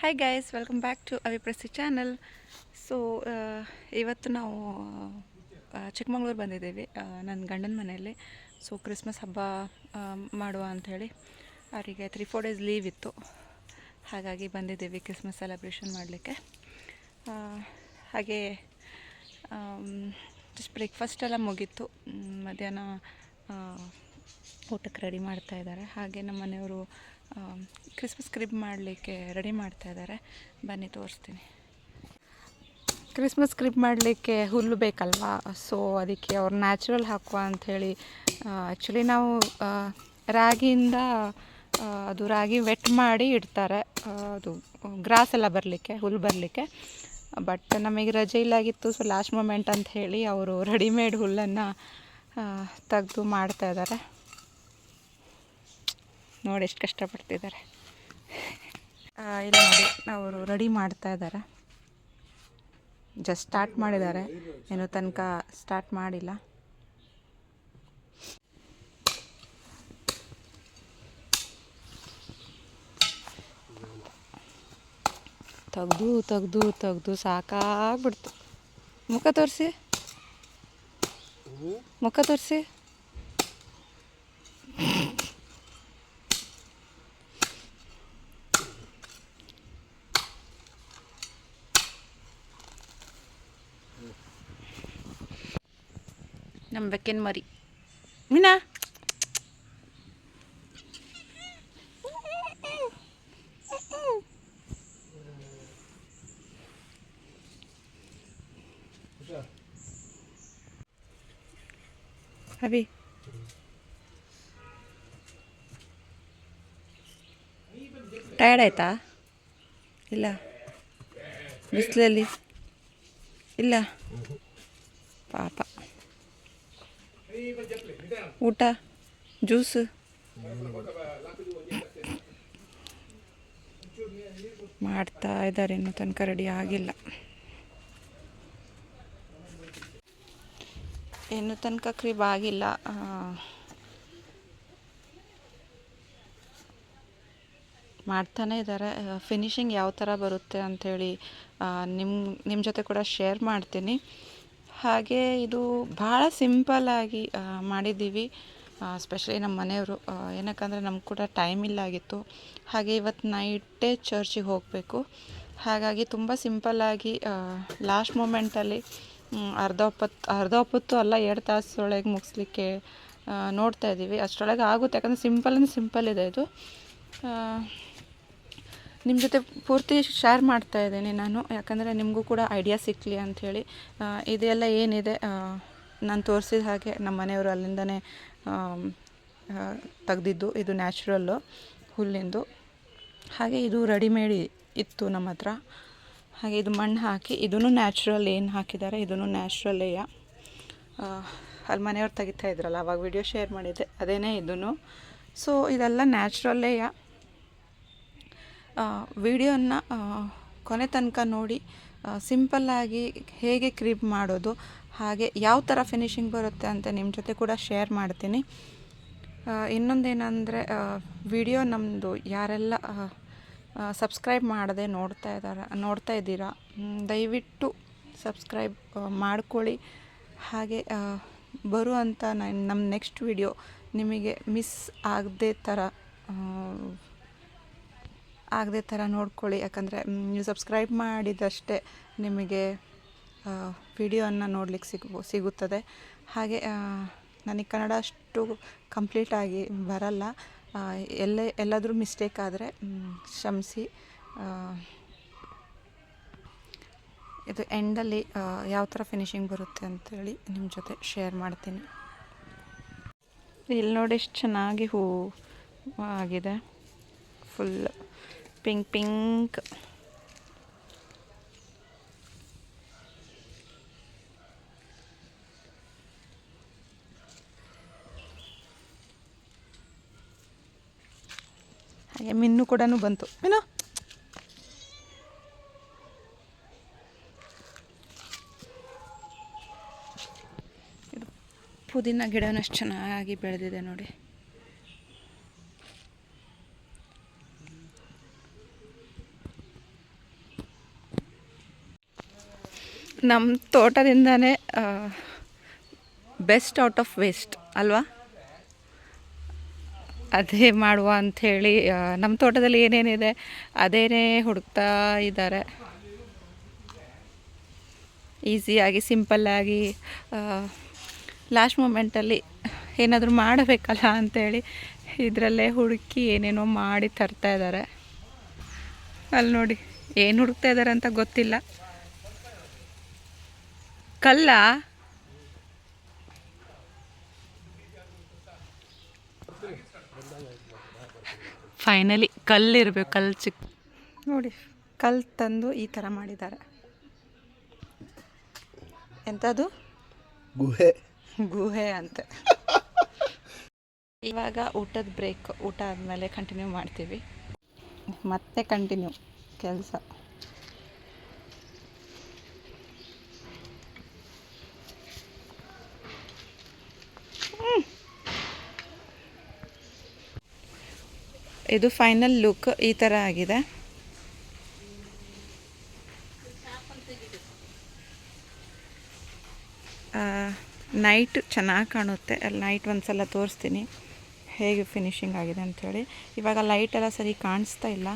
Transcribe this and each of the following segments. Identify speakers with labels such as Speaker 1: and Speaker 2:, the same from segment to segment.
Speaker 1: Hi guys welcome back to ಅವಿಪ್ರಸಿ channel so ಇವತ್ತು ನಾವು ಚಿಕ್ಕಮಗಳೂರು ಬಂದಿದ್ದೀವಿ ನನ್ನ ಗಂಡನ ಮನೆಯಲ್ಲಿ. ಸೊ ಕ್ರಿಸ್ಮಸ್ ಹಬ್ಬ ಮಾಡುವ ಅಂಥೇಳಿ ಅವರಿಗೆ ತ್ರೀ ಫೋರ್ ಡೇಸ್ ಲೀವ್ ಇತ್ತು. ಹಾಗಾಗಿ ಬಂದಿದ್ದೀವಿ ಕ್ರಿಸ್ಮಸ್ ಸೆಲೆಬ್ರೇಷನ್ ಮಾಡಲಿಕ್ಕೆ. ಹಾಗೆ ಜಸ್ಟ್ ಬ್ರೇಕ್ಫಾಸ್ಟ್ ಎಲ್ಲ ಮುಗೀತು. ಮಧ್ಯಾಹ್ನ ಊಟಕ್ಕೆ ರೆಡಿ ಮಾಡ್ತಾ ಇದ್ದಾರೆ. ಹಾಗೆ ನಮ್ಮ ಮನೆಯವರು ಕ್ರಿಸ್ಮಸ್ ಕ್ರಿಬ್ ಮಾಡಲಿಕ್ಕೆ ರೆಡಿ ಮಾಡ್ತಾ ಇದ್ದಾರೆ. ಬನ್ನಿ, ತೋರಿಸ್ತೀನಿ. ಕ್ರಿಸ್ಮಸ್ ಕ್ರಿಬ್ ಮಾಡಲಿಕ್ಕೆ ಹುಲ್ಲು ಬೇಕಲ್ವಾ? ಸೊ ಅದಕ್ಕೆ ಅವ್ರು ನ್ಯಾಚುರಲ್ ಹಾಕುವ ಅಂಥೇಳಿ ಆ್ಯಕ್ಚುಲಿ ನಾವು ರಾಗಿಯಿಂದ ಅದು ರಾಗಿ ವೆಟ್ ಮಾಡಿ ಇಡ್ತಾರೆ. ಅದು ಗ್ರಾಸ್ ಎಲ್ಲ ಬರಲಿಕ್ಕೆ, ಹುಲ್ಲು ಬರಲಿಕ್ಕೆ. ಬಟ್ ನಮಗೆ ರಜೆ ಇಲ್ಲಾಗಿತ್ತು ಸೊ ಲಾಸ್ಟ್ ಮೂಮೆಂಟ್ ಅಂತ ಹೇಳಿ ಅವರು ರೆಡಿಮೇಡ್ ಹುಲ್ಲನ್ನು ತೆಗೆದು ಮಾಡ್ತಾ ಇದ್ದಾರೆ. ನೋಡಿ ಎಷ್ಟು ಕಷ್ಟಪಡ್ತಿದ್ದಾರೆ. ಇಲ್ಲ ನೋಡಿ ಅವರು ರೆಡಿ ಮಾಡ್ತಾ ಇದ್ದಾರೆ. ಜಸ್ಟ್ ಸ್ಟಾರ್ಟ್ ಮಾಡಿದ್ದಾರೆ. ಏನು ತನಕ ಸ್ಟಾರ್ಟ್ ಮಾಡಿಲ್ಲ. ತೆಗ್ದು ತೆಗ್ದು ತೆಗ್ದು ಸಾಕಾಗ್ಬಿಡ್ತು. ಮುಖ ತೋರಿಸಿ. ಮುಖ ತೋರಿಸಿ. ಬೆಕ್ಕಿನ ಮರಿ. ಮೀನಾ? ಅಭಿ. ಟಯರ್ಡ್ ಆಯ್ತಾ? ಇಲ್ಲ. ಬಿಸಿಲಲ್ಲಿ? ಇಲ್ಲ. ಪಾಪ. ಊಟ, ಜ್ಯೂಸ್. ಮಾಡ್ತಾ ಇದ್ದಾರೆ, ಇನ್ನು ತನಕ ರೆಡಿ ಆಗಿಲ್ಲ. ಇನ್ನು ತನಕ ಕ್ರೀಬ್ ಆಗಿಲ್ಲ. ಮಾಡ್ತಾನೇ ಇದ್ದಾರೆ. ಫಿನಿಶಿಂಗ್ ಯಾವ ಥರ ಬರುತ್ತೆ ಅಂಥೇಳಿ ನಿಮ್ಮ ನಿಮ್ಮ ಜೊತೆ ಕೂಡ ಶೇರ್ ಮಾಡ್ತೀನಿ. ಹಾಗೆ ಇದು ಭಾಳ ಸಿಂಪಲ್ಲಾಗಿ ಮಾಡಿದ್ದೀವಿ. ಸ್ಪೆಷಲಿ ನಮ್ಮ ಮನೆಯವರು. ಏನಕ್ಕಂದರೆ ನಮ್ಗೆ ಕೂಡ ಟೈಮ್ ಇಲ್ಲ ಆಗಿತ್ತು. ಹಾಗೆ ಇವತ್ತು ನೈಟೇ ಚರ್ಚಿಗೆ ಹೋಗಬೇಕು. ಹಾಗಾಗಿ ತುಂಬ ಸಿಂಪಲ್ಲಾಗಿ ಲಾಸ್ಟ್ ಮೂಮೆಂಟಲ್ಲಿ ಅರ್ಧ ಒಪ್ಪತ್ತು ಅರ್ಧ ಒಪ್ಪತ್ತು ಅಲ್ಲ, ಎರಡು ತಾಸೊಳಗೆ ಮುಗಿಸ್ಲಿಕ್ಕೆ ನೋಡ್ತಾ ಇದ್ದೀವಿ ಅಷ್ಟರೊಳಗೆ ಆಗುತ್ತೆ. ಯಾಕಂದರೆ ಸಿಂಪಲ್ ಅಂದರೆ ಸಿಂಪಲ್ ಇದೆ ಇದು. ನಿಮ್ಮ ಜೊತೆ ಪೂರ್ತಿ ಶೇರ್ ಮಾಡ್ತಾ ಇದ್ದೀನಿ ನಾನು. ಯಾಕಂದರೆ ನಿಮಗೂ ಕೂಡ ಐಡಿಯಾ ಸಿಕ್ಕಲಿ ಅಂಥೇಳಿ. ಇದೆಲ್ಲ ಏನಿದೆ ನಾನು ತೋರಿಸಿದ ಹಾಗೆ ನಮ್ಮ ಮನೆಯವರು ಅಲ್ಲಿಂದನೇ ತೆಗ್ದಿದ್ದು. ಇದು ನ್ಯಾಚುರಲ್ಲು ಹುಲ್ಲಿಂದು. ಹಾಗೆ ಇದು ರೆಡಿಮೇಡ್ ಇತ್ತು ನಮ್ಮ ಹತ್ರ. ಹಾಗೆ ಇದು ಮಣ್ಣು ಹಾಕಿ ಇದೂ ನ್ಯಾಚುರಲ್ ಏನು ಹಾಕಿದ್ದಾರೆ ಇದೂ ನ್ಯಾಚುರಲ್ಲೇಯ ಅಲ್ಲಿ ಮನೆಯವ್ರು ತೆಗಿತಾ ಇದ್ರಲ್ಲ, ಅವಾಗ ವಿಡಿಯೋ ಶೇರ್ ಮಾಡಿದ್ದೆ. ಅದೇನೇ ಇದೂ ಸೊ ಇದೆಲ್ಲ ನ್ಯಾಚುರಲ್ಲೇಯ ವಿಡಿಯೋನ ಕೊನೆ ತನಕ ನೋಡಿ ಸಿಂಪಲ್ಲಾಗಿ ಹೇಗೆ ಕ್ರೀಪ್ ಮಾಡೋದು, ಹಾಗೆ ಯಾವ ಥರ ಫಿನಿಶಿಂಗ್ ಬರುತ್ತೆ ಅಂತ ನಿಮ್ಮ ಜೊತೆ ಕೂಡ ಶೇರ್ ಮಾಡ್ತೀನಿ. ಇನ್ನೊಂದೇನಂದರೆ ವಿಡಿಯೋ ನಮ್ಮದು ಯಾರೆಲ್ಲ ಸಬ್ಸ್ಕ್ರೈಬ್ ಮಾಡದೆ ನೋಡ್ತಾ ಇದ್ದಾರೆ ನೋಡ್ತಾ ಇದ್ದೀರಾ ದಯವಿಟ್ಟು ಸಬ್ಸ್ಕ್ರೈಬ್ ಮಾಡ್ಕೊಳ್ಳಿ. ಹಾಗೆ ಬರುವಂಥ ನಮ್ಮ ನೆಕ್ಸ್ಟ್ ವಿಡಿಯೋ ನಿಮಗೆ ಮಿಸ್ ಆಗದೆ ಥರ ಆಗದೆ ಥರ ನೋಡ್ಕೊಳ್ಳಿ. ಯಾಕಂದರೆ ನೀವು ಸಬ್ಸ್ಕ್ರೈಬ್ ಮಾಡಿದಷ್ಟೇ ನಿಮಗೆ ವಿಡಿಯೋನ ನೋಡ್ಲಿಕ್ಕೆ ಸಿಗು, ಸಿಗುತ್ತದೆ. ಹಾಗೆ ನನಗೆ ಕನ್ನಡ ಅಷ್ಟು ಕಂಪ್ಲೀಟಾಗಿ ಬರಲ್ಲ. ಎಲ್ಲ ಎಲ್ಲೇ, ಎಲ್ಲಾದರೂ ಮಿಸ್ಟೇಕ್ ಆದರೆ ಕ್ಷಮಿಸಿ. ಇದು ಎಂಡಲ್ಲಿ ಯಾವ ಥರ ಫಿನಿಶಿಂಗ್ ಬರುತ್ತೆ ಅಂತೇಳಿ ನಿಮ್ಮ ಜೊತೆ ಶೇರ್ ಮಾಡ್ತೀನಿ. ಇಲ್ಲಿ ನೋಡಿ, ಎಷ್ಟು ಚೆನ್ನಾಗಿ ಹೂ ಆಗಿದೆ. ಫುಲ್ ಪಿಂಕ್ ಪಿಂಕ್ ಹಾಗೆ ಮಿನ್ನು ಕೂಡ ಬಂತು. ಏನು ಪುದೀನ ಗಿಡನೂ ಅಷ್ಟು ಚೆನ್ನಾಗಿ ಬೆಳೆದಿದೆ ನೋಡಿ. ನಮ್ಮ ತೋಟದಿಂದನೇ ಬೆಸ್ಟ್ ಔಟ್ ಆಫ್ ವೇಸ್ಟ್ ಅಲ್ವಾ? ಅದೇ ಮಾಡುವ ಅಂಥೇಳಿ ನಮ್ಮ ತೋಟದಲ್ಲಿ ಏನೇನಿದೆ ಅದೇನೇ ಹುಡುಕ್ತಾ ಇದ್ದಾರೆ. ಈಸಿಯಾಗಿ ಸಿಂಪಲ್ಲಾಗಿ ಲಾಸ್ಟ್ ಮೂಮೆಂಟಲ್ಲಿ ಏನಾದರೂ ಮಾಡಬೇಕಲ್ಲ ಅಂಥೇಳಿ ಇದರಲ್ಲೇ ಹುಡುಕಿ ಏನೇನೋ ಮಾಡಿ ತರ್ತಾ ಇದ್ದಾರೆ. ಅಲ್ಲಿ ನೋಡಿ, ಏನು ಹುಡುಕ್ತಾ ಇದ್ದಾರೆ ಅಂತ ಗೊತ್ತಿಲ್ಲ. ಕಲ್ಲ. ಫೈನಲಿ ಕಲ್ಲಿರಬೇಕು ಕಲ್ಲು ಚಿಕ್ಕ. ನೋಡಿ ಕಲ್ಲು ತಂದು ಈ ಥರ ಮಾಡಿದ್ದಾರೆ. ಎಂಥದ್ದು
Speaker 2: ಗುಹೆ.
Speaker 1: ಗುಹೆ ಅಂತೆ. ಇವಾಗ ಊಟದ ಬ್ರೇಕ್ ಊಟ ಆದಮೇಲೆ ಕಂಟಿನ್ಯೂ ಮಾಡ್ತೀವಿ. ಮತ್ತೆ ಕಂಟಿನ್ಯೂ ಕೆಲಸ. ಇದು ಫೈನಲ್ ಲುಕ್ ಈ ಥರ ಆಗಿದೆ. ನೈಟ್ ಚೆನ್ನಾಗಿ ಕಾಣುತ್ತೆ. ಅಲ್ಲಿ ನೈಟ್ ಒಂದು ಸಲ ತೋರಿಸ್ತೀನಿ. ಹೇಗೆ ಫಿನಿಶಿಂಗ್ ಆಗಿದೆ ಅಂಥೇಳಿ ಇವಾಗ ಲೈಟ್ ಎಲ್ಲ ಸರಿ ಕಾಣಿಸ್ತಾ ಇಲ್ಲ.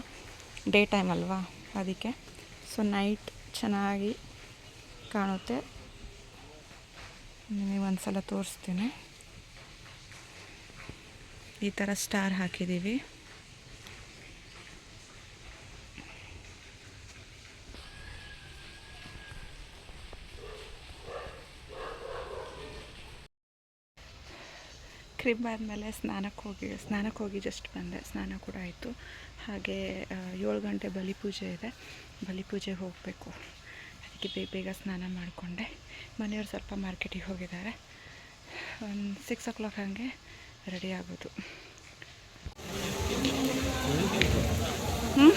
Speaker 1: ಡೇ ಟೈಮ್ ಅಲ್ವಾ ಅದಕ್ಕೆ. ಸೊ ನೈಟ್ ಚೆನ್ನಾಗಿ ಕಾಣುತ್ತೆ. ನಿಮಗೆ ಒಂದು ಸಲ ತೋರಿಸ್ತೀನಿ. ಈ ಥರ ಸ್ಟಾರ್ ಹಾಕಿದ್ದೀವಿ. ಕ್ರಿಬ್ ಆದಮೇಲೆ ಸ್ನಾನಕ್ಕೆ ಹೋಗಿ ಸ್ನಾನಕ್ಕೆ ಹೋಗಿ ಜಸ್ಟ್ ಬಂದೆ. ಸ್ನಾನ ಕೂಡ ಆಯಿತು. ಹಾಗೆ ಏಳು ಗಂಟೆ ಬಲಿ ಪೂಜೆ ಇದೆ. ಬಲಿ ಪೂಜೆಗೆ ಹೋಗಬೇಕು. ಅದಕ್ಕೆ ಬೇಗ ಬೇಗ ಸ್ನಾನ ಮಾಡಿಕೊಂಡೆ. ಮನೆಯವ್ರು ಸ್ವಲ್ಪ ಮಾರ್ಕೆಟಿಗೆ ಹೋಗಿದ್ದಾರೆ. ಒಂದು ಸಿಕ್ಸ್ ಓ ಕ್ಲಾಕ್ ಹಾಗೆ ರೆಡಿ ಆಗೋದು. ಹ್ಞೂ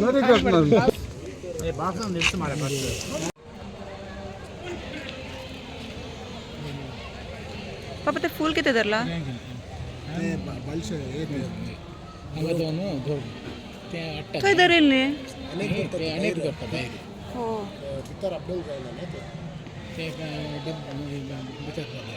Speaker 1: Nereye kaçmadın? E, bazen neresi
Speaker 3: mara başlıyor. ಪಾಪ ತೆ
Speaker 1: ಫೂಲ್ ಕಿತೆ ತರಲ
Speaker 3: ಕೈ ದರ ಇಲ್ಲಿ ಓ
Speaker 1: ಕಿತ್ತರ
Speaker 3: ಅಬ್ದುಲ್ ಗೈಲನೆ ತೆ ತೆ ಬಿಚರ್
Speaker 1: ಬರ್ತಾನೆ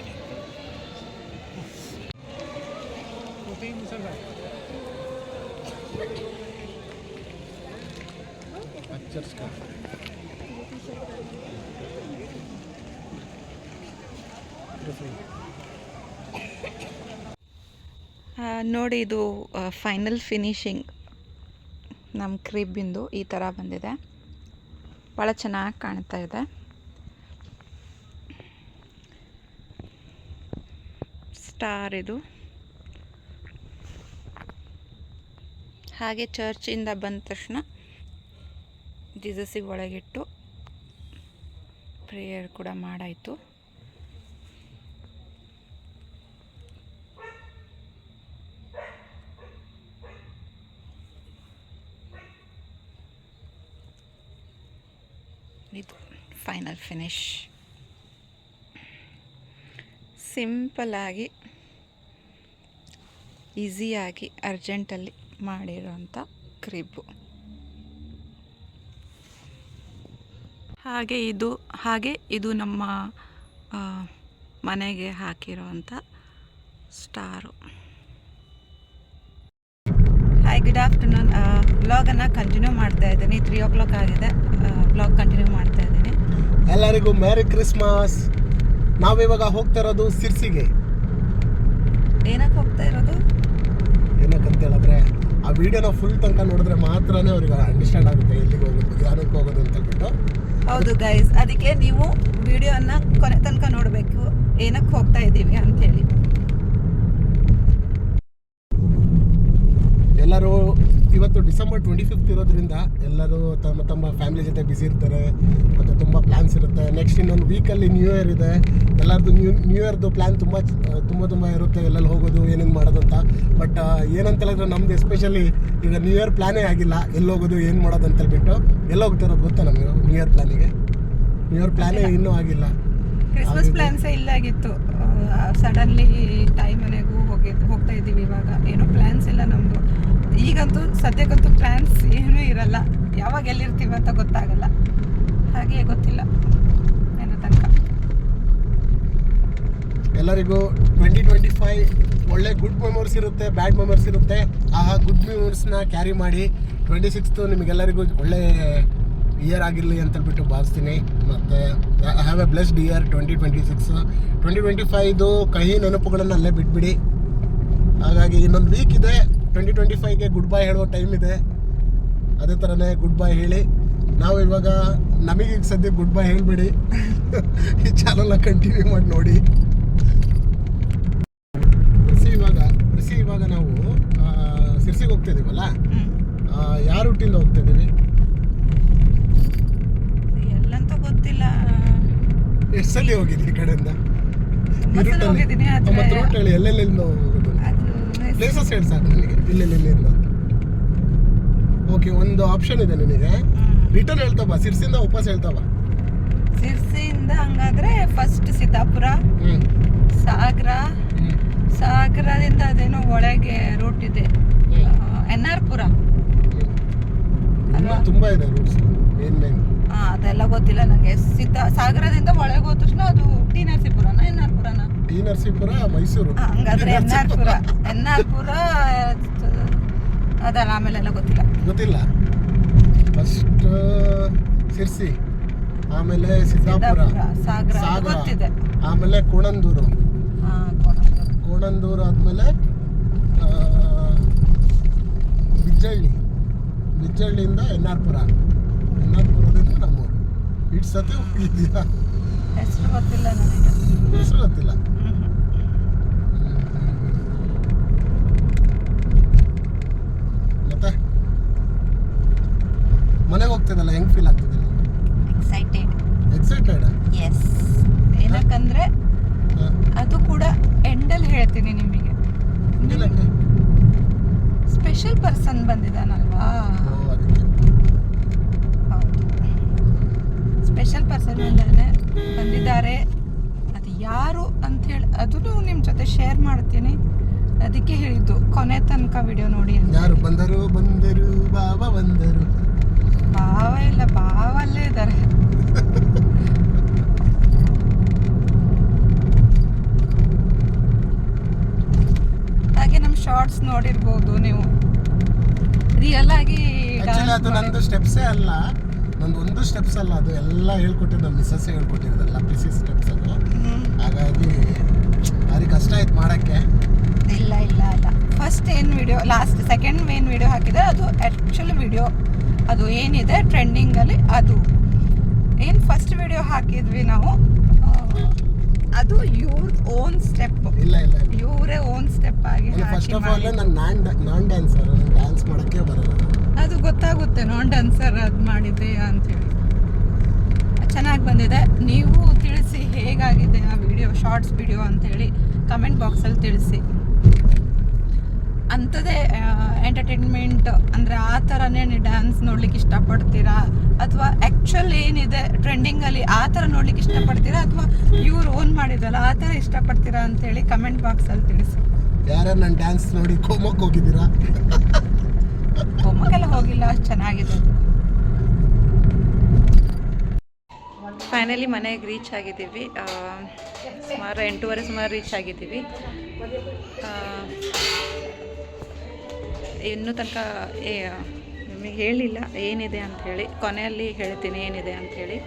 Speaker 1: ನೋಡಿ ಇದು ಫೈನಲ್ ಫಿನಿಶಿಂಗ್ ನಮ್ಮ ಕ್ರಿಬ್ಬಿಂದು ಈ ಥರ ಬಂದಿದೆ. ಭಾಳ ಚೆನ್ನಾಗಿ ಕಾಣ್ತಾ ಇದೆ. ಸ್ಟಾರ್ ಇದು. ಹಾಗೆ ಚರ್ಚಿಂದ ಬಂದ ತಕ್ಷಣ ಜೀಸಸ್ಸಿಗೆ ಒಳಗಿಟ್ಟು ಪ್ರೇಯರ್ ಕೂಡ ಮಾಡಾಯಿತು. ಇದು ಫೈನಲ್ ಫಿನಿಶ್. ಸಿಂಪಲಾಗಿ ಈಸಿಯಾಗಿ, ಅರ್ಜೆಂಟಲ್ಲಿ ಮಾಡಿರೋಂಥ ಕ್ರಿಬ್ಬು ಹಾಗೆ ಇದು ಹಾಗೆ ಇದು ನಮ್ಮ ಮನೆಗೆ ಹಾಕಿರೋಂಥ ಸ್ಟಾರು. ಹಾಯ್ ಗುಡ್ ಆಫ್ಟರ್ನೂನ್ ಬ್ಲಾಗನ್ನು ಕಂಟಿನ್ಯೂ ಮಾಡ್ತಾ ಇದ್ದೀನಿ. ತ್ರೀ ಓ ಕ್ಲಾಕ್ ಆಗಿದೆ ಬ್ಲಾಗ್ ಕಂಟಿನ್ಯೂ ಮಾಡ್ತಾ ಇದ್ದೀನಿ.
Speaker 2: ಎಲ್ಲರಿಗೂ ಮ್ಯಾರಿ ಕ್ರಿಸ್ಮಸ್ ನಾವಿವಾಗ ಹೋಗ್ತಾ ಇರೋದು ಸಿರ್ಸಿಗೆ
Speaker 1: ಏನಕ್ಕೆ ಹೋಗ್ತಾ ಇರೋದು?
Speaker 2: ಏನಕ್ಕಂತ ಹೇಳಿದ್ರೆ ಆ ವಿಡಿಯೋನ ಫುಲ್ ತನಕ ನೋಡಿದ್ರೆ ಮಾತ್ರನೇ ಅವ್ರಿಗೆ ಅಂಡರ್ಸ್ಟ್ಯಾಂಡ್ ಆಗುತ್ತೆ ಎಲ್ಲಿಗೆ ಹೋಗೋದು ಯಾರಕ್ಕೆ ಹೋಗೋದು ಅಂತ ಹೇಳ್ಬಿಟ್ಟು.
Speaker 1: ಹೌದು ಗೈಸ್ ಅದಕ್ಕೆ ನೀವು ವಿಡಿಯೋನ ಕೊನೆ ತನಕ ನೋಡಬೇಕು ಏನಕ್ಕೆ ಹೋಗ್ತಾ ಇದ್ದೀವಿ ಅಂಥೇಳಿ
Speaker 2: ಎಲ್ಲರೂ ಇವತ್ತು ಡಿಸೆಂಬರ್ ಟ್ವೆಂಟಿ ಫಿಫ್ತ್ ಇರೋದ್ರಿಂದ ಎಲ್ಲರೂ ತಮ್ಮ ತಮ್ಮ ಫ್ಯಾಮಿಲಿ ಜೊತೆ ಬಿಸಿ ಇರ್ತಾರೆ ಮತ್ತು ತುಂಬ ಪ್ಲ್ಯಾನ್ಸ್ ಇರುತ್ತೆ. ನೆಕ್ಸ್ಟ್ ಇನ್ನೊಂದು ವೀಕಲ್ಲಿ ನ್ಯೂ ಇಯರ್ ಇದೆ. ಎಲ್ಲರದ್ದು ನ್ಯೂ ನ್ಯೂ ಇಯರ್ದು ಪ್ಲ್ಯಾನ್ ತುಂಬ ತುಂಬ ತುಂಬ ಇರುತ್ತೆ. ಎಲ್ಲೆಲ್ಲಿ ಹೋಗೋದು ಏನೇನು ಮಾಡೋದು ಅಂತ. ಬಟ್ ಏನಂತ ಹೇಳಿದ್ರೆ ನಮ್ದು ಎಸ್ಪೆಷಲಿ ಈಗ ನ್ಯೂ ಇಯರ್ ಪ್ಲ್ಯಾನೇ ಆಗಿಲ್ಲ. ಎಲ್ಲಿ ಹೋಗೋದು ಏನು ಮಾಡೋದು ಅಂತ ಹೇಳ್ಬಿಟ್ಟು ಎಲ್ಲಿ ಹೋಗ್ತಾರೋ ಗೊತ್ತಾ ನಮಗೆ ನ್ಯೂ ಇಯರ್ ಪ್ಲ್ಯಾನಿಗೆ ನ್ಯೂ ಇಯರ್ ಪ್ಲ್ಯಾನೇ ಇನ್ನೂ ಆಗಿಲ್ಲ.
Speaker 1: ಕ್ರಿಸ್ಮಸ್ ಪ್ಲ್ಯಾನ್ಸೇ ಇಲ್ಲಾಗಿತ್ತು ಸಡನ್ಲಿ ಟೈಮ್ ಮನೆಗೂ ಹೋಗಿ ಹೋಗ್ತಾ ಇದ್ದೀವಿ ಇವಾಗ. ಏನೋ ಪ್ಲ್ಯಾನ್ಸ್ ಇಲ್ಲ ನಮ್ಮದು ಈಗಂತೂ ಸದ್ಯಕ್ಕಂತೂ ಪ್ಲ್ಯಾನ್ಸ್ ಏನೂ ಇರಲ್ಲ. ಯಾವಾಗ ಎಲ್ಲಿರ್ತೀವಿ ಅಂತ ಗೊತ್ತಾಗಲ್ಲ. ಹಾಗೆ ಗೊತ್ತಿಲ್ಲ. ಏನೋ ತನಕ.
Speaker 2: ಎಲ್ಲರಿಗೂ ಟ್ವೆಂಟಿ ಟ್ವೆಂಟಿ ಫೈವ್ ಒಳ್ಳೆ ಗುಡ್ ಮೆಮೊರೀಸ್ ಇರುತ್ತೆ ಬ್ಯಾಡ್ ಮೆಮೊರೀಸ್ ಇರುತ್ತೆ. ಆ ಗುಡ್ ಮೆಮೊರೀಸ್ನ ಕ್ಯಾರಿ ಮಾಡಿ ಟ್ವೆಂಟಿ ಸಿಕ್ಸ್ತು ನಿಮಗೆಲ್ಲರಿಗೂ ಒಳ್ಳೆ ಇಯರ್ ಆಗಿರಲಿ ಅಂತ ಹೇಳ್ಬಿಟ್ಟು ಭಾವಿಸ್ತೀನಿ. ಮತ್ತು have a blessed year twenty twenty six twenty twenty ಫೈವ್ದು ಕಹಿ ನೆನಪುಗಳನ್ನು ಅಲ್ಲೇ ಬಿಟ್ಬಿಡಿ. ಹಾಗಾಗಿ ಇನ್ನೊಂದು ವೀಕ್ ಇದೆ. ಟ್ವೆಂಟಿ ಟ್ವೆಂಟಿ ಫೈವ್ಗೆ ಗುಡ್ ಬೈ ಹೇಳೋ ಟೈಮ್ ಇದೆ. ಅದೇ ಥರನೇ ಗುಡ್ ಬೈ ಹೇಳಿ. ನಾವು ಇವಾಗ ನಮಗೀಗ ಸದ್ಯ ಗುಡ್ ಬೈ ಹೇಳಿಬಿಡಿ. ಈ ಚಾನಲ್ನ ಕಂಟಿನ್ಯೂ ಮಾಡಿ ನೋಡಿ. ಕೃಷಿ ಇವಾಗ ಕೃಷಿ ಇವಾಗ ನಾವು ಸಿರ್ಸಿಗೆ ಹೋಗ್ತಿದ್ದೀವಲ್ಲ ಯಾರು ಯಾವ ರೂಟಿಂದ ಹೋಗ್ತಿದ್ದೀವಿ
Speaker 1: ಎಲ್ಲಂತೂ ಗೊತ್ತಿಲ್ಲ.
Speaker 2: ಎಷ್ಟು ಸಲ ಹೋಗಿದ್ವಿ ಈ ಕಡೆಯಿಂದ? ರೂಟ್ ಹೇಳಿ ಎಲ್ಲೆಲ್ಲಿಂದ ಪ್ಲೇಸಸ್ ಹೇಳಿ ಸರ್ ನನಗೆ ಇಲ್ಲ ಓಕೆ ಒಂದು ಆಪ್ಷನ್ ಇದೆ ನಿನಗೆ. ರಿಟರ್ನ್ ಹೇಳ್ತಾವ ಸಿರ್ಸಿಂದ ವಾಪಸ್ ಹೇಳ್ತಾವ
Speaker 1: ಸಿರ್ಸಿಯಿಂದ ಹಂಗಾದ್ರೆ ಫಸ್ಟ್
Speaker 2: ಸೀತಾಪುರ
Speaker 1: ಸಾಗರ ಸಾಗರದಿಂದ ಅದೇನೋ ಒಳಗೆ ರೂಟ್ ಇದೆ. ಎನ್ ಆರ್ ಪುರ
Speaker 2: ತುಂಬ ಇದೆ ರೂಟ್ಸ್ ಮೇನ್ ಮೇನ್
Speaker 1: ಅದೆಲ್ಲ ಗೊತ್ತಿಲ್ಲ ನನಗೆ ಸಿದ್ದ ಸಾಗರದಿಂದ ಒಳಗೆ ಹೋದ ತಕ್ಷಣ ಅದು ಟಿ ನರಸೀಪುರನ ಎನ್ ಆರ್ ಪುರನ?
Speaker 2: ಟಿ ನರಸೀಪುರ ಮೈಸೂರು.
Speaker 1: ಹಂಗಾದ್ರೆ N R Pura N R Pura ಅದಲ್ಲ ಆಮೇಲೆಲ್ಲ ಗೊತ್ತಿಲ್ಲ.
Speaker 2: ಗೊತ್ತಿಲ್ಲ. ಫಸ್ಟ್ ಸಿರ್ಸಿ ಆಮೇಲೆ ಸಿದ್ದಾಪುರ.
Speaker 1: ಸಾಗರ ಗೊತ್ತಿದೆ.
Speaker 2: ಆಮೇಲೆ ಕೋಣಂದೂರು.
Speaker 1: ಕೋಣಂದೂರು.
Speaker 2: ಆದಮೇಲೆ Bijjalli ಬಿಜ್ಜಳ್ಳಿಯಿಂದ N R Pura N R ಪುರದಿಂದ ನಮ್ಮೂರು ಇಟ್ಟು ಸತಿ ಹೋಗಿದ್ಯಾ
Speaker 1: ಹೆಸರು ಗೊತ್ತಿಲ್ಲ ನನಗೆ.
Speaker 2: ಹೆಸರು ಗೊತ್ತಿಲ್ಲ. ಮತ್ತೆ? ಮನೆಗೆ ಹೋಗ್ತಿದ್ದಲ್ಲ ಹೆಂಗ್ ಫೀಲ್ ಆಗ್ತಿದೆ?
Speaker 1: ಎಕ್ಸೈಟೆಡ್
Speaker 2: ಎಕ್ಸೈಟೆಡ್
Speaker 1: ಎಸ್ ಏನಕ್ಕಂದ್ರೆ ಅದು ಕೂಡ ಎಂಡಲ್ಲಿ ಹೇಳ್ತೀನಿ ನಿಮಗೆ. ಸ್ಪೆಷಲ್ ಪರ್ಸನ್ ಬಂದಿದ್ದಾನಲ್ವಾ
Speaker 2: ಓ, ಅದಕ್ಕೆ
Speaker 1: ಹೌದು ಸ್ಪೆಷಲ್ ಪರ್ಸನ್ ಬಂದಾನೆ ಬಂದಿದ್ದಾರೆ ಅದು ಯಾರು ಅಂತ ಹೇಳಿ ಅದನ್ನು ನಿಮ್ಮ ಜೊತೆ ಶೇರ್ ಮಾಡ್ತೀನಿ. ಅದಕ್ಕೆ ಹೇಳಿದ್ದು ಕೊನೆ ತನಕ ವಿಡಿಯೋ ನೋಡಿ
Speaker 2: ಯಾರು ಬಂದರು ಬಂದರು ಬಾಬಾ ಬಂದರು.
Speaker 1: ಭಾವ ಇಲ್ಲ ಭಾವಲ್ಲೇ ಇದ್ದಾರೆ. ಹಾಗೆ ನಮ್ಮ ಶಾರ್ಟ್ಸ್ ನೋಡಿರ್ಬೋದು ನೀವು. ರಿಯಲ್ ಆಗಿ
Speaker 2: ಅದು ನಂದು ಸ್ಟೆಪ್ಸೇ ಅಲ್ಲ. ನಂದು ಒಂದು ಸ್ಟೆಪ್ಸ್ ಅಲ್ಲ. ಅದು ಎಲ್ಲ ಹೇಳ್ಕೊಟ್ಟಿದ್ದು ನಮ್ಮ ಮಿಸ್ಸಸ್ ಹೇಳ್ಕೊಟ್ಟಿರೋದಲ್ಲ ಪ್ರಿಸಿ ಸ್ಟೆಪ್ಸ್ ಅದು. ಹಾಗಾಗಿ ಭಾರಿ ಕಷ್ಟ ಆಯ್ತು ಮಾಡೋಕ್ಕೆ.
Speaker 1: ಇಲ್ಲ ಇಲ್ಲ ಇಲ್ಲ. ಫಸ್ಟ್ ಏನು video last second main video ಹಾಕಿದೆ ಅದು ಆ್ಯಕ್ಚುಲ್ ವಿಡಿಯೋ ಅದು ಏನಿದೆ ಟ್ರೆಂಡಿಂಗಲ್ಲಿ ಅದು. ಏನು ಫಸ್ಟ್ ವಿಡಿಯೋ ಹಾಕಿದ್ವಿ ನಾವು ಅದು ಇವ್ರ ಓನ್ ಸ್ಟೆಪ್
Speaker 2: ಇಲ್ಲ ಇಲ್ಲ
Speaker 1: ಇವರೇ ಓನ್ ಸ್ಟೆಪ್ ಆಗಿ
Speaker 2: ಫಸ್ಟ್ ಆಫ್ ಆಲ್ ನಾನು ನಾನ್ ನಾನ್ ಡ್ಯಾನ್ಸರ್ ಡ್ಯಾನ್ಸ್ ಮಾಡೋಕ್ಕೆ ಬರಲ್ಲ.
Speaker 1: ಅದು ಗೊತ್ತಾಗುತ್ತೆ ನಾನ್ ಡ್ಯಾನ್ಸರ್ ಅದು ಮಾಡಿದೆ ಅಂತೇಳಿ ಚೆನ್ನಾಗಿ ಬಂದಿದೆ. ನೀವು ತಿಳಿಸಿ ಹೇಗಾಗಿದೆ ಆ ವಿಡಿಯೋ ಶಾರ್ಟ್ಸ್ ವಿಡಿಯೋ ಅಂತೇಳಿ ಕಮೆಂಟ್ ಬಾಕ್ಸಲ್ಲಿ ತಿಳಿಸಿ. ಅಂಥದ್ದೇ ಎಂಟರ್ಟೈನ್ಮೆಂಟ್ ಅಂದರೆ ಆ ಥರನೇ ನೀವು ಡ್ಯಾನ್ಸ್ ನೋಡ್ಲಿಕ್ಕೆ ಇಷ್ಟಪಡ್ತೀರಾ? ಅಥವಾ ಆ್ಯಕ್ಚುಲ್ ಏನಿದೆ ಟ್ರೆಂಡಿಂಗಲ್ಲಿ ಆ ಥರ ನೋಡ್ಲಿಕ್ಕೆ ಇಷ್ಟಪಡ್ತೀರಾ? ಅಥವಾ ಇವ್ರು ಓನ್ ಮಾಡಿದ್ರಲ್ಲ ಆ ಥರ ಇಷ್ಟಪಡ್ತೀರಾ ಅಂತೇಳಿ ಕಮೆಂಟ್ ಬಾಕ್ಸಲ್ಲಿ ತಿಳಿಸಿ.
Speaker 2: ಯಾರ್ಯಾರು ನನ್ನ ಡ್ಯಾನ್ಸ್ ನೋಡಿ ಕೋಮಕ್ಕೆ ಹೋಗಿದ್ದೀರಾ?
Speaker 1: ಕೋಮಕ್ಕೆಲ್ಲ ಹೋಗಿಲ್ಲ ಚೆನ್ನಾಗಿದೆ. ಫೈನಲಿ ಮನೆಗೆ ರೀಚ್ ಆಗಿದ್ದೀವಿ. ಸುಮಾರು ಎಂಟೂವರೆ ಸುಮಾರು ರೀಚ್ ಆಗಿದ್ದೀವಿ. ಇನ್ನೂ ತನಕ ನಿಮಗೆ ಹೇಳಿಲ್ಲ ಏನಿದೆ ಅಂಥೇಳಿ. ಕೊನೆಯಲ್ಲಿ ಹೇಳ್ತೀನಿ ಏನಿದೆ ಅಂಥೇಳಿ.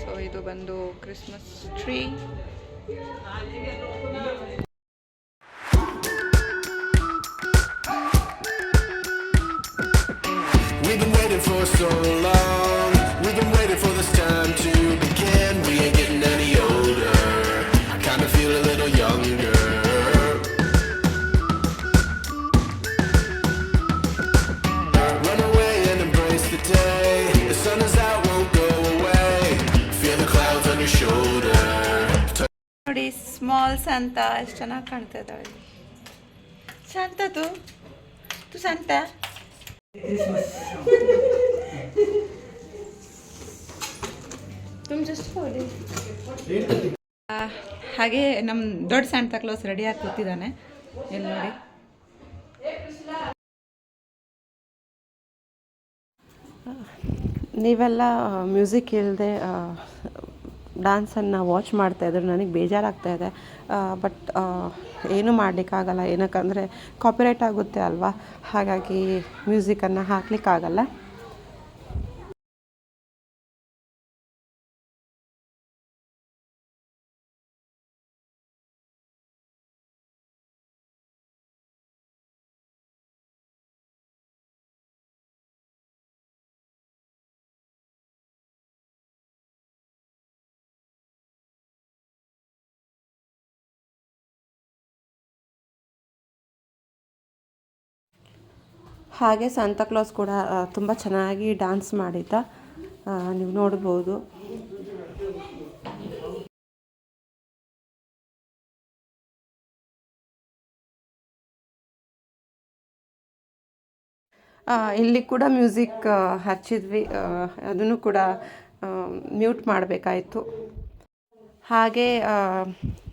Speaker 1: ಸೊ ಇದು ಬಂದು ಕ್ರಿಸ್ಮಸ್ ಟ್ರೀ ನೋಡಿ ಸ್ಮಾಲ್ ಸಂತ ಎಷ್ಟು ಚೆನ್ನಾಗಿ ಕಾಣ್ತಾ ಇದ್ದಾಳೆ. ಸಂತ ತು ತು ಸಂತ ಆ, ಹಾಗೆ ನಮ್ಮ ದೊಡ್ಡ ಸ್ಯಾಂಟ ಕ್ಲೋಸ್ ರೆಡಿಯಾಗಿ ಕೂತಿದ್ದಾನೆ. ಇಲ್ಲಿ ನೋಡಿ.
Speaker 4: ನೀವೆಲ್ಲ ಮ್ಯೂಸಿಕ್ ಇಲ್ಲದೆ ಡ್ಯಾನ್ಸನ್ನು ವಾಚ್ ಮಾಡ್ತಾ ಇದ್ರೆ ನನಗೆ ಬೇಜಾರಾಗ್ತಾ ಇದೆ. ಬಟ್ ಏನೂ ಮಾಡಲಿಕ್ಕಾಗಲ್ಲ. ಏನಕ್ಕಂದರೆ ಕಾಪಿರೈಟ್ ಆಗುತ್ತೆ ಅಲ್ವಾ? ಹಾಗಾಗಿ, ಮ್ಯೂಸಿಕನ್ನು ಹಾಕ್ಲಿಕ್ಕಾಗಲ್ಲ. ಹಾಗೆ ಕ್ಲಾಸ್ ಕೂಡ ತುಂಬ ಚೆನ್ನಾಗಿ ಡ್ಯಾನ್ಸ್ ಮಾಡಿದ್ದ. ನೀವು ನೋಡ್ಬೋದು. ಇಲ್ಲಿ ಕೂಡ ಮ್ಯೂಸಿಕ್ ಹಚ್ಚಿದ್ವಿ. ಅದನ್ನು ಕೂಡ ಮ್ಯೂಟ್ ಮಾಡಬೇಕಾಯಿತು. ಹಾಗೆ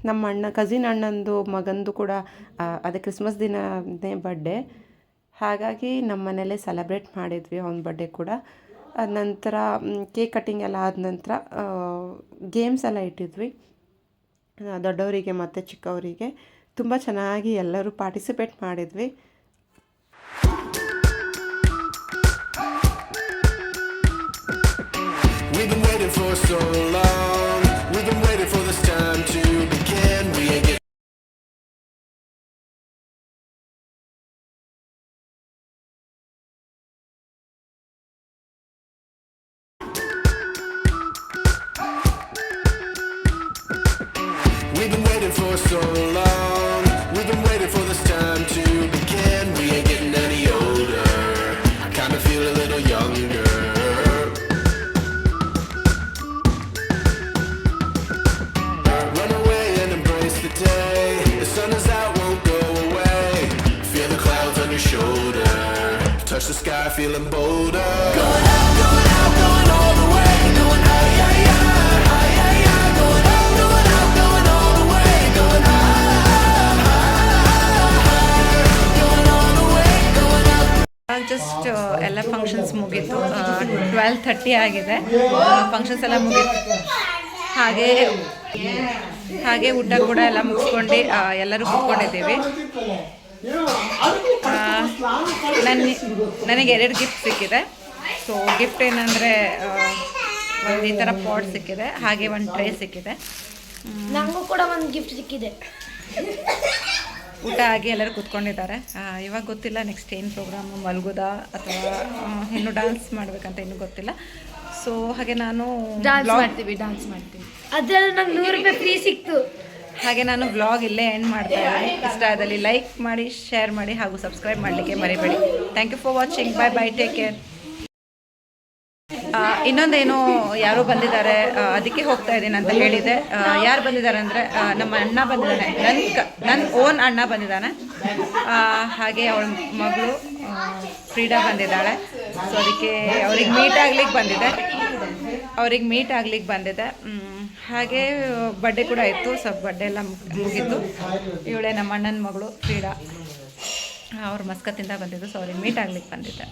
Speaker 4: ನಮ್ಮ ಅಣ್ಣ ಕಸಿನ್ ಅಣ್ಣಂದು ಮಗಂದು ಕೂಡ ಅದೇ ಕ್ರಿಸ್ಮಸ್ ದಿನದೇ ಬರ್ಡೇ ಹಾಗಾಗಿ ನಮ್ಮ ಮನೇಲೇ ಸೆಲೆಬ್ರೇಟ್ ಮಾಡಿದ್ವಿ ಅವ್ನ ಬರ್ಡೇ ಕೂಡ. ಅದ ನಂತರ ಕೇಕ್ ಕಟ್ಟಿಂಗ್ ಎಲ್ಲ ಆದ ನಂತರ ಗೇಮ್ಸ್ ಎಲ್ಲ ಇಟ್ಟಿದ್ವಿ. ದೊಡ್ಡವರಿಗೆ ಮತ್ತು ಚಿಕ್ಕವರಿಗೆ. ತುಂಬ ಚೆನ್ನಾಗಿ ಎಲ್ಲರೂ ಪಾರ್ಟಿಸಿಪೇಟ್ ಮಾಡಿದ್ವಿ.
Speaker 5: We've been waiting for so long.
Speaker 1: Functions ಮುಗೀತು. ಟ್ವೆಲ್ ಥರ್ಟಿ ಆಗಿದೆ. ಫಂಕ್ಷನ್ಸ್ ಎಲ್ಲ ಮುಗೀತು. ಹಾಗೆ ಹಾಗೆ ಊಟ ಕೂಡ ಎಲ್ಲ ಮುಗಿಸ್ಕೊಂಡು ಎಲ್ಲರೂ ಕೂತ್ಕೊಂಡಿದ್ದೀವಿ. ನನ್ನ ನನಗೆ ಎರಡು ಗಿಫ್ಟ್ ಸಿಕ್ಕಿದೆ. ಸೊ ಗಿಫ್ಟ್ ಏನಂದರೆ ಒಂದು ಈ ಥರ ಪಾಟ್ ಸಿಕ್ಕಿದೆ, ಹಾಗೆ ಒಂದು ಟ್ರೇ ಸಿಕ್ಕಿದೆ.
Speaker 6: ನನಗೂ ಕೂಡ ಒಂದು ಗಿಫ್ಟ್ ಸಿಕ್ಕಿದೆ.
Speaker 1: ಊಟ ಆಗಿ ಎಲ್ಲರೂ ಕೂತ್ಕೊಂಡಿದ್ದಾರೆ. ಇವಾಗ ಗೊತ್ತಿಲ್ಲ ನೆಕ್ಸ್ಟ್ ಏನು ಪ್ರೋಗ್ರಾಮು ಮಲ್ಗೋದಾ ಅಥವಾ ಇನ್ನು ಡಾನ್ಸ್ ಮಾಡಬೇಕಂತ ಇನ್ನು ಗೊತ್ತಿಲ್ಲ. ಸೊ ಹಾಗೆ ನಾನು
Speaker 7: ಡಾನ್ಸ್ ಮಾಡ್ತೀವಿ ಡಾನ್ಸ್ ಮಾಡ್ತೀವಿ.
Speaker 6: ಅದ್ರಲ್ಲಿ ನಂಗೆ ನೂರು ರೂಪಾಯಿ ಫ್ರೀ ಸಿಕ್ತು.
Speaker 1: ಹಾಗೆ ನಾನು ಬ್ಲಾಗ್ ಇಲ್ಲೇ ಎಂಡ್ ಮಾಡ್ತಾ ಇದ್ದೀನಿ. ಇಷ್ಟ ಆದಲ್ಲಿ ಲೈಕ್ ಮಾಡಿ ಶೇರ್ ಮಾಡಿ ಹಾಗೂ ಸಬ್ಸ್ಕ್ರೈಬ್ ಮಾಡಲಿಕ್ಕೆ ಮರಿಬೇಡಿ. Thank you for watching bye bye take care ಇನ್ನೊಂದೇನು ಯಾರೋ ಬಂದಿದ್ದಾರೆ ಅದಕ್ಕೆ ಹೋಗ್ತಾ ಇದ್ದೀನಿ ಅಂತ ಹೇಳಿದೆ ಯಾರು ಬಂದಿದ್ದಾರೆ ಅಂದರೆ ನಮ್ಮ ಅಣ್ಣ ಬಂದಿದ್ದಾನೆ. ನನ್ನ ನನ್ನ ಓನ್ ಅಣ್ಣ ಬಂದಿದ್ದಾನೆ. ಹಾಗೆ ಅವಳ ಮಗಳು ಫ್ರೀಡಾ ಬಂದಿದ್ದಾಳೆ. ಸೊ ಅದಕ್ಕೆ ಅವ್ರಿಗೆ ಮೀಟ್ ಆಗ್ಲಿಕ್ಕೆ ಬಂದಿದೆ ಅವ್ರಿಗೆ ಮೀಟ್ ಆಗ್ಲಿಕ್ಕೆ ಬಂದಿದೆ ಹಾಗೆ ಬರ್ಡೇ ಕೂಡ ಇತ್ತು. ಸೊ ಬರ್ಡೇ ಎಲ್ಲ ಮುಗೀತು. ಇವಳೆ ನಮ್ಮ ಅಣ್ಣನ ಮಗಳು, ಫ್ರೀಡಾ. ಅವ್ರ ಮಸ್ಕತ್ತಿಂದ ಬಂದಿದ್ದು. ಸೊ ಅವ್ರಿಗೆ ಮೀಟ್ ಆಗ್ಲಿಕ್ಕೆ ಬಂದಿದ್ದೆ.